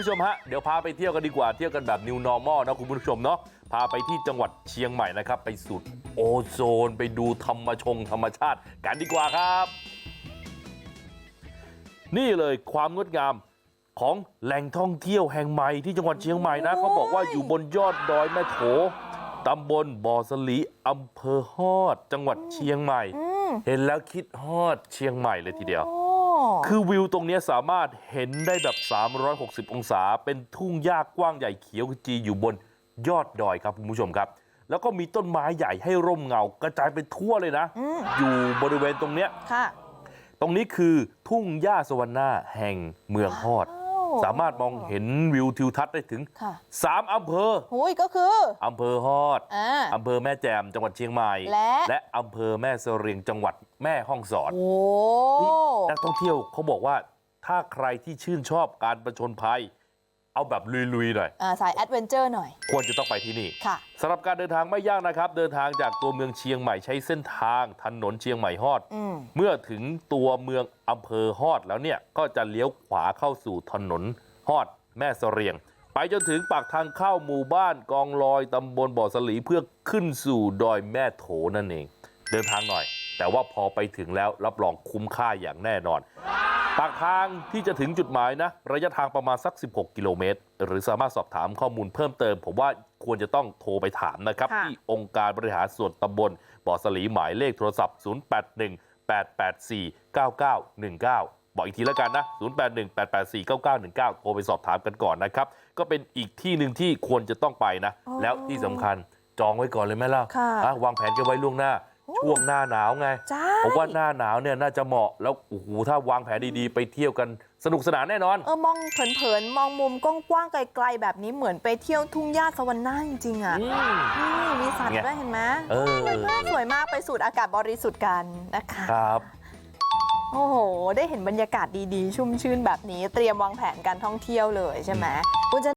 ผู้ชมฮะเดี๋ยวพาไปเที่ยวกันดีกว่าเที่ยวกันแบบ New Normal นะคุณผู้ชมเนาะพาไปที่จังหวัดเชียงใหม่นะครับไปสุดโอโซนไปดูธรรมชงธรรมชาติกันดีกว่าครับ นี่เลยความงดงามของแหล่งท่องเที่ยวแห่งใหม่ที่จังหวัดเชียงใหม่นะเขาบอกว่าอยู่บนยอดดอยแม่โถตำบลบ่อสลีอำเภอฮอด จังหวัดเชียงใหม่อืมเห็นแล้วคิดฮอดเชียงใหม่เลยทีเดียวโอ้ คือวิวตรงเนี้ยสามารถเห็นได้แบบ360องศาเป็นทุ่งหญ้ากว้างใหญ่เขียวขจีอยู่บนยอดดอยครับคุณผู้ชมครับ แล้วก็มีต้นไม้ใหญ่ให้ร่มเงากระจายไปทั่วเลยนะอืมอยู่บริเวณตรงเนี้ยค่ะตรงนี้คือทุ่งหญ้าสวรรณาแห่งเมืองฮอดว้วสามารถมองเห็นวิวทิวทัศน์ได้ถึงค่ะ3อำเภอหุยก็คืออำเภอฮอดอ่าอำเภอแม่แจ่มจังหวัดเชียงใหม่ และและอำเภอแม่เสรียงจังหวัด แม่ฮ่องสอนโอ้นักท่องเที่ยวเขาบอกว่าถ้าใครที่ชื่นชอบการประชนภัยเอาแบบลุยๆหน่อยอ่าสายแอดเวนเจอร์หน่อยควรจะต้องไปที่นี่ค่ะสำหรับการเดินทางไม่ยากนะครับ เดินทางจากตัวเมืองเชียงใหม่ใช้เส้นทางถนนเชียงใหม่ฮอดอืมเมื่อถึงตัวเมืองอำเภอฮอดแล้วเนี่ยก็จะเลี้ยวขวาเข้าสู่ถนนฮอดแม่เสรียง ไปจนถึงปากทางเข้าหมู่บ้านกองลอยตำบลบ่อสลีเพื่อขึ้นสู่ดอยแม่โถนั่นเอง เดินทางหน่อย แต่ว่าพอไปถึงแล้วรับรองคุ้มค่าอย่างแน่นอนปากทางที่จะถึงจุดหมายนะระยะทางประมาณสัก 16 กิโลเมตร หรือสามารถสอบถามข้อมูลเพิ่มเติม ผมว่าควรจะต้องโทรไปถามนะครับค่ะที่องค์การบริหารส่วนตำบลบ่อสลีหมายเลขโทรศัพท์ 081 884 9919บอกอีกทีแล้วกันนะ 081 884 9919 โทรไปสอบถามกันก่อนนะครับ ก็เป็นอีกที่หนึ่งที่ควรจะต้องไปนะอ๋อแล้วที่สำคัญจองไว้ก่อนเลยไหมล่ะค่ะอะวางแผนกันไว้ล่วงหน้า ช่วงหน้าหนาวไงจ้าผมว่าหน้าหนาวเนี่ยน่าจะเหมาะแล้วโอ้โหถ้าวางแผนดีๆไปเที่ยวกันสนุกสนานแน่นอนเออมองเผินๆมองมุมกว้างๆไกลๆแบบนี้เหมือนไปเที่ยวทุ่งหญ้าสวรรค์น่าจริงๆอะอืมนี่มีสัตว์ไงด้วยเห็นไหมเออสวยมากสวยมากไปสูดอากาศบริสุทธิ์กันนะคะครับโอ้โห ได้เห็นบรรยากาศดีๆ ชุ่มชื่นแบบนี้ เตรียมวางแผนการท่องเที่ยวเลยใช่ไหมคุณจะ